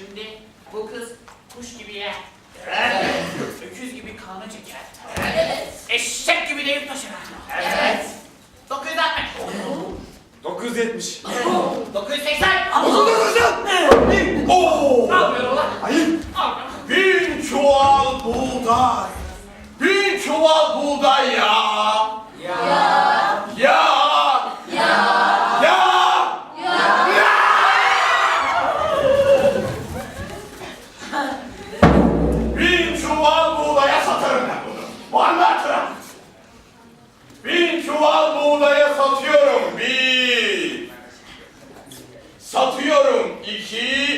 Şimdi bu kız kuş gibi yer. Evet. Öküz gibi kanı çeker. Evet. Eşek gibi deyip taşır. Evet. 960. 970. 980. 980. Oo. Ne yapıyor ulan? Hayır. Bin çuval buğday. Bin çuval buğday ya. Ya. ya. e que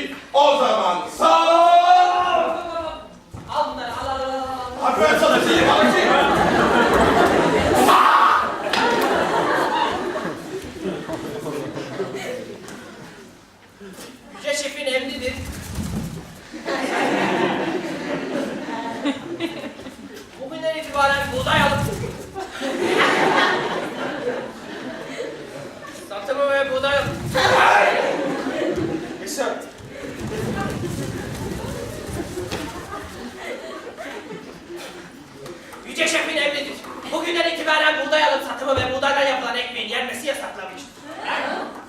pilavla ve buğdayla yapılan ekmeğin yenmesi yasaklanmıştır.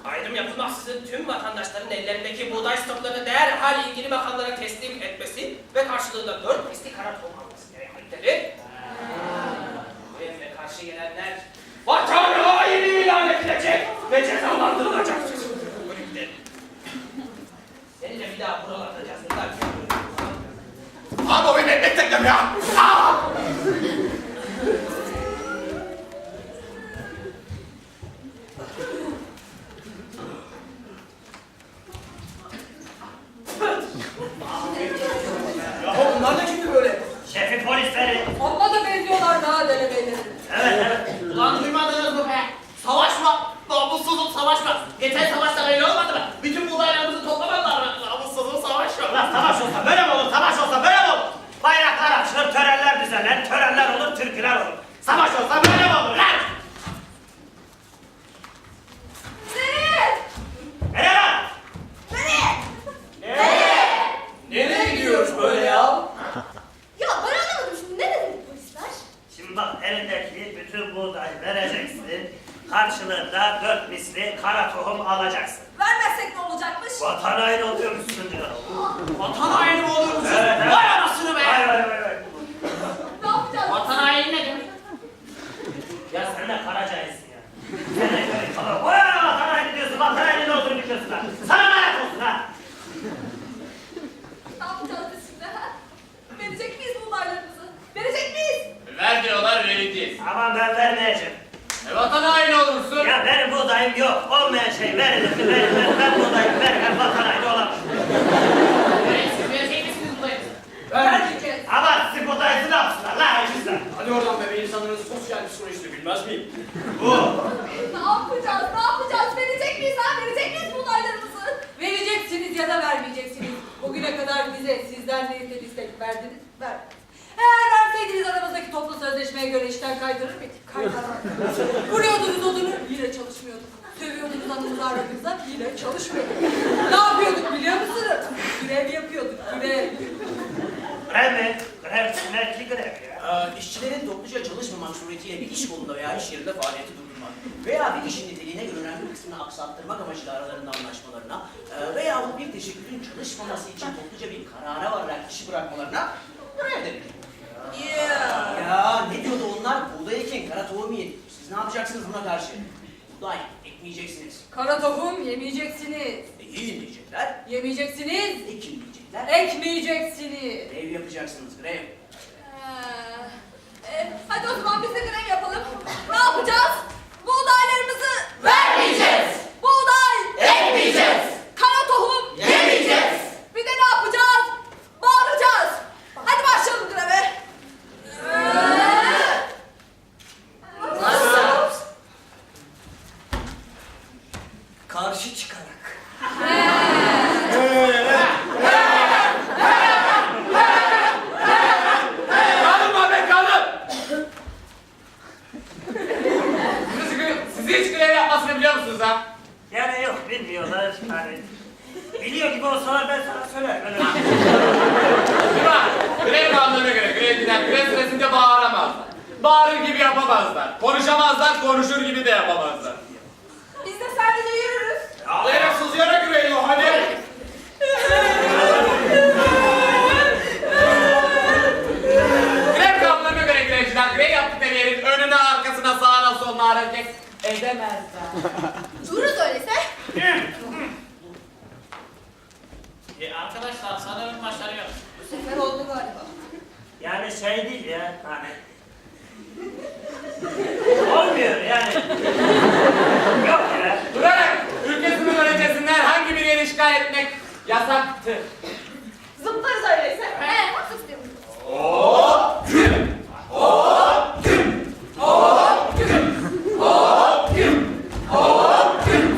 Ayrım yapılmaksızın tüm vatandaşların ellerindeki buğday stoklarını derhal ilgili bakanlara teslim etmesi ve karşılığında dört istihbarat olmaması gerekmektedir. Bu emre karşı gelenler vatan haini ilan edilecek ve cezalandırılacaktır. Seni de bir daha buralarda yazdılar. Abi o beni bekledim ya! Aa! iş kolunda veya iş yerinde faaliyeti durdurmak veya bir işin niteliğine göre önemli kısmını aksattırmak amacıyla aralarında anlaşmalarına e, veya bir teşekkürün çalışmaması için topluca bir karara vararak işi bırakmalarına görev denir. Yeah. Ya ne diyordu onlar? Buğday ekin, kara tohum yiyin. Siz ne yapacaksınız buna karşı? Buğday ekmeyeceksiniz. Kara tohum yemeyeceksiniz. E, yiyin diyecekler. Yemeyeceksiniz. Ekin diyecekler. Ekmeyeceksiniz. Grev yapacaksınız grev. Ee, e, hadi o zaman biz de grev yapalım. Size hiç grev yapmasını biliyor musunuz ha? Yani yok bilmiyorlar. Hani biliyor gibi olsalar ben sana söylerim. Öyle. Şey Bak, grev kanununa göre grevliler grev süresinde bağıramazlar. Bağırır gibi yapamazlar. Konuşamazlar, konuşur gibi de yapamazlar. Edemezler. Dururuz öyleyse. E, arkadaşlar sanırım başarıyor. Bu sefer oldu galiba. Yani şey değil ya hani. Olmuyor yani. Yok ya. Durarak ülkesinin öncesinde herhangi bir yeri işgal etmek yasaktır. Zıplarız öyleyse. He, nasıl istiyorsun?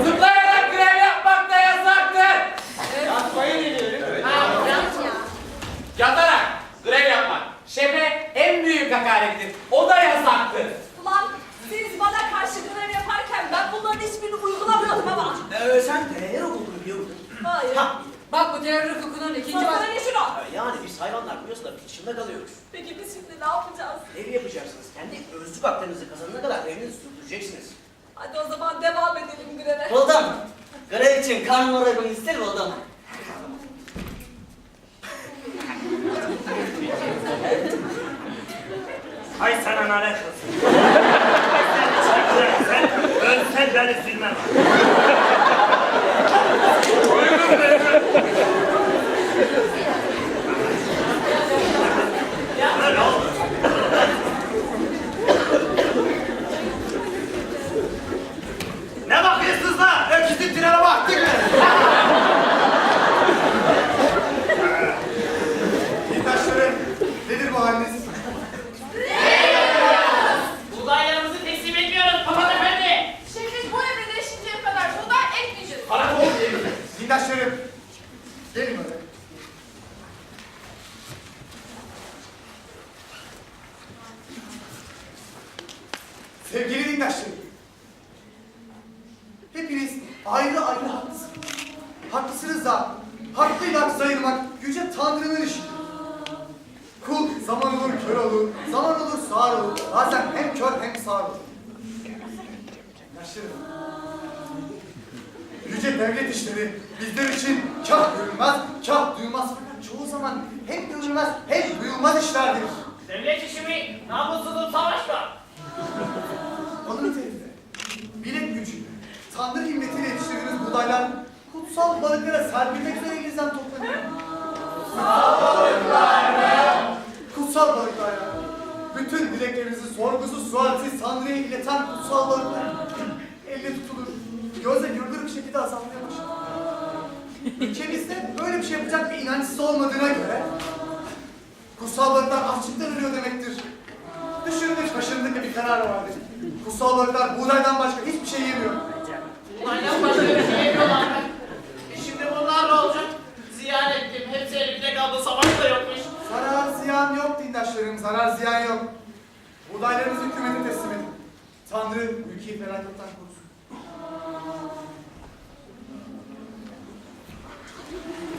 Zıplayarak grev yapmak da yasaktır. Yatarak grev yapmak şefe en büyük hakarettir. O da yasaktır. Ulan siz bana karşı görev yaparken ben bunların hiçbirini uygulamıyordum ama. Ee, sen terör olduğunu biliyor musun? Hayır. Ha, Terör hukukunun ikinci var. Söyle şunu. yani biz hayvanlar bu yasaların dışında kalıyoruz. Peki biz şimdi ne yapacağız? Ev yapacaksınız. Kendi özlük haklarınızı kazanana kadar evinizi sürdüreceksiniz. Hadi o zaman devam edelim greve. Buldum. Grev için karnımı uygun ister buldum. Ay sana lanet olsun. sen ölsen ben üzülmem. Öyle ハハハハ! Dindaşlarım, Yüce devlet işleri bizler için kah görülmez, kah duyulmaz fakat çoğu zaman hem görülmez hem duyulmaz işlerdir. Devlet işi mi? Namussuzun savaşma. Onun üzerinde bilek gücüyle, Tanrı himmetiyle yetiştirdiğiniz buğdaylar kutsal balıklara serpilmek üzere elinizden toplanıyor. Kutsal balıklar mı? Kutsal balıklar ya. Bütün dileklerinizi sorgusuz sualsiz Tanrı'ya ileten kutsal balıklar elle tutulur, gözle görülür bir şekilde azalmaya başlar. Ülkemizde böyle bir şey yapacak bir inançsız olmadığına göre kutsal balıklar açlıktan ölüyor demektir. Düşündük taşındık bir karar vardı. Kutsal balıklar buğdaydan başka hiçbir şey yemiyor. Buğdaydan başka bir şey yemiyorlar? E şimdi bunlar ne olacak? Ziyan ettim. Hepsi elimde kaldı. Savaş da yokmuş. Zarar ziyan yok dindaşlarım, zarar ziyan yok. Buğdaylarınızı hükümete teslim edin. Tanrı ülkeyi felaketten korusun.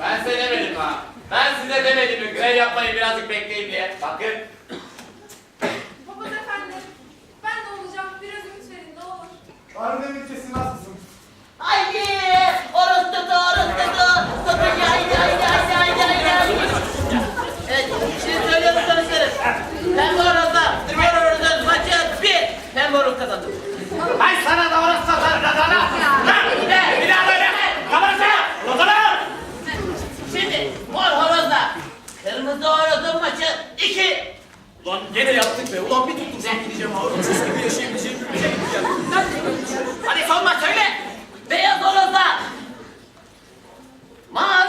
Ben size demedim ha. Ben size demedim mi grev yapmayı birazcık bekleyin diye. Bakın Papaz efendi, ben de olacağım. Biraz ümit verin ne olur. Tanrı'nın ülkesini nasılsın? Haydi! Orası da orası da Sakın yay yay yay yay yay yay. Evet, şimdi söylüyorum sonuçları. Pembe orada, Trimor orada maçı bir. Pembe orada kazandı. Ay sana da orası satar kazana. Lan bir de bir daha böyle. Kamerası. Lozana. Şimdi mor horozla kırmızı horozun maçı iki. Ulan gene yaptık be. Ulan bir tuttursam gideceğim ha. Uçuş gibi yaşayabileceğim bir ülkeye gideceğim. Hadi son maç söyle. Beyaz horozla mavi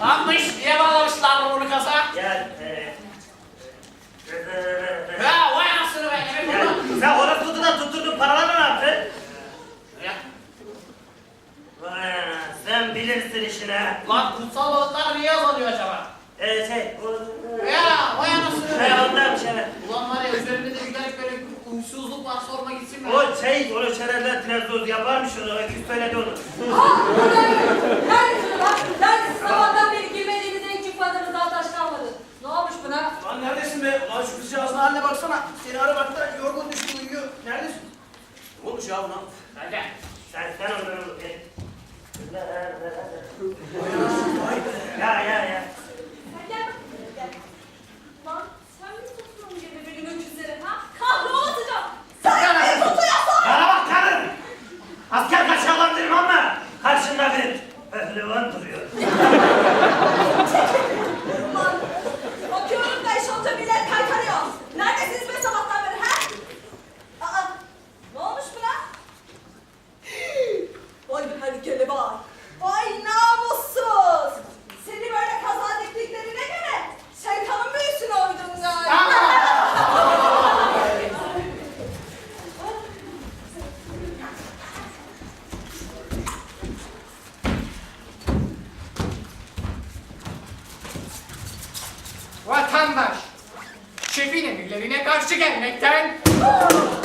Lanmış, niye bağlamışlar bunu kasa? Gel, eee... Ya, vay anasını be, emin bunu. Sen orası tuttu da tutturdun, paralarını ne yaptın? Ya. Vay anasını sen bilirsin işine. Lan kutsal bağıtlar niye azalıyor acaba? Ee şey, o... Ya, vay anasını be. He, ondan bir şey. Ulan var ya, üzerinde de Huysuzluk sorma gitsin mi? O şey, onu çererler dinozor yaparmış onu. Öküz söyledi onu. Ah, ha! O da Neredesin lan? Neredesin? Sabahtan beri girmediğinizde hiç çıkmadınız daha taş kalmadı. Ne olmuş buna? Lan neredesin be? Lan şu kızcağızın haline baksana. Seni aramakta yorgun düştü uyuyor. Neredesin? Ne olmuş ya buna? Sen de. Sen, sen ondan. again, Nick Dang.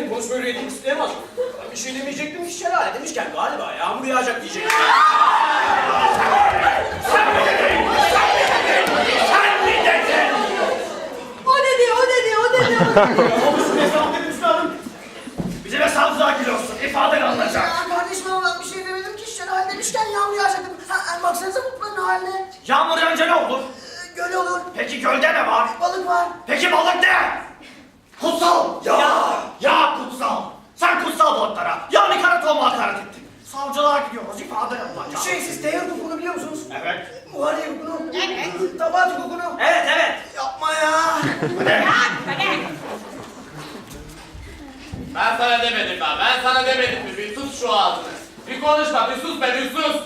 Benim konuşma hürriyetimi isteyemez. Ben bir şey demeyecektim ki şelale demişken galiba yağmur yağacak diyecektim. O dedi, o dedi, o dedi, o dedi. Olmuşsun hesap dedim üstadım. Bize de savcılığa giriyorsun, ifaden alınacak. Kardeşim ben bir şey demedim ki şelale demişken yağmur yağacaktım. Ha, ha, baksanıza mutluğun haline. Yağmur yağınca ne olur? Ee, Göl olur, Peki gölde ne var? balık var. Peki balık ne? Kutsal. Ya. Ya kutsal. Sen kutsal balıklara yani kara tohuma hakaret ettin. Savcılığa gidiyoruz ifade alınacak. Şey siz teyyar hukukunu biliyor musunuz? Evet. Muharriye hukukunu. Evet. Tabat hukukunu. Evet evet. Yapma ya. Ben sana demedim ben. Ben sana demedim mi? Bir sus şu ağzını. Bir konuşma bir sus be bir sus.